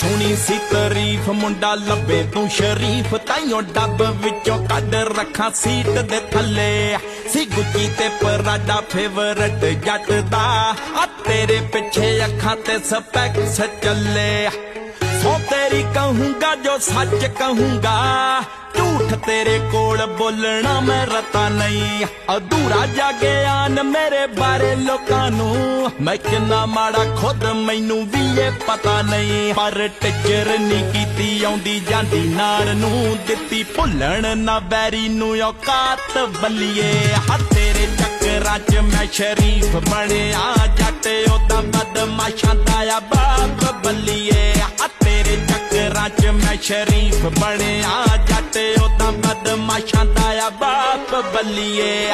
ਕਰਨੀ ਸੀ ਤਾਰੀਫ, ਮੁੰਡਾ ਲੱਭੇ ਤੂੰ ਸ਼ਰੀਫ, ਤਾਈਓ ਡੱਬ ਵਿੱਚੋਂ ਕੱਢ ਰੱਖਾਂ ਸੀਟ ਦੇ ਥੱਲੇ। ਸੀ ਗੁੱਜੀ ਤੇ ਪਰਾਡਾ ਫੇਵਰਟ ਜੱਟ ਦਾ, ਆ ਤੇਰੇ ਪਿੱਛੇ ਅੱਖਾਂ ਤੇ ਸਪੈਕਸ ਚੱਲੇ। ਸੋ ਤੇਰੀ ਕਹੂੰਗਾ ਜੋ ਸੱਚ ਕਹੂੰਗਾ ਤੇਰੇ ਕੋਲ ਬੋਲਣਾ ਮੈਂ ਰਤਾ ਨਹੀਂ। ਅਧੂਰਾ ਜਾਗਿਆਨ ਮੇਰੇ ਬਾਰੇ ਲੋਕਾਂ ਨੂੰ। ਮੈਂ ਕਿੰਨਾ ਮਾੜਾ ਖੁਦ ਮੈਨੂੰ ਵੀ ਇਹ ਪਤਾ ਨਹੀਂ। ਪਰ ਟਿੱਚਰ ਨਹੀਂ ਕੀਤੀ, ਆਉਂਦੀ ਜਾਂਦੀ ਨਾਰ ਨੂੰ। ਦਿੱਤੀ ਭੁੱਲਣ ਨਾ ਬੈਰੀ ਨੂੰ, ਔਕਾਤ ਬੱਲੀਏ। ਹੱਥ ਤੇਰੇ ਚੱਕਰਾਂ 'ਚ ਮੈਂ ਸ਼ਰੀਫ ਬਣਿਆ। ਜੱਟ ਉਹਦਾ ਬਦਮਾਸ਼ਾਂ ਦਾ ਆ ਬਾਪ ਬੱਲੀਏ। ਹੱਥ ਤੇਰੇ ਚੱਕਰਾਂ 'ਚ ਮੈਂ ਸ਼ਰੀਫ ਬਣਿਆ। ਜੱਟ ਉਹਦਾ ਬਦਮਾਸ਼ਾਂ ਬਾਪ ਬੱਲੀਏ।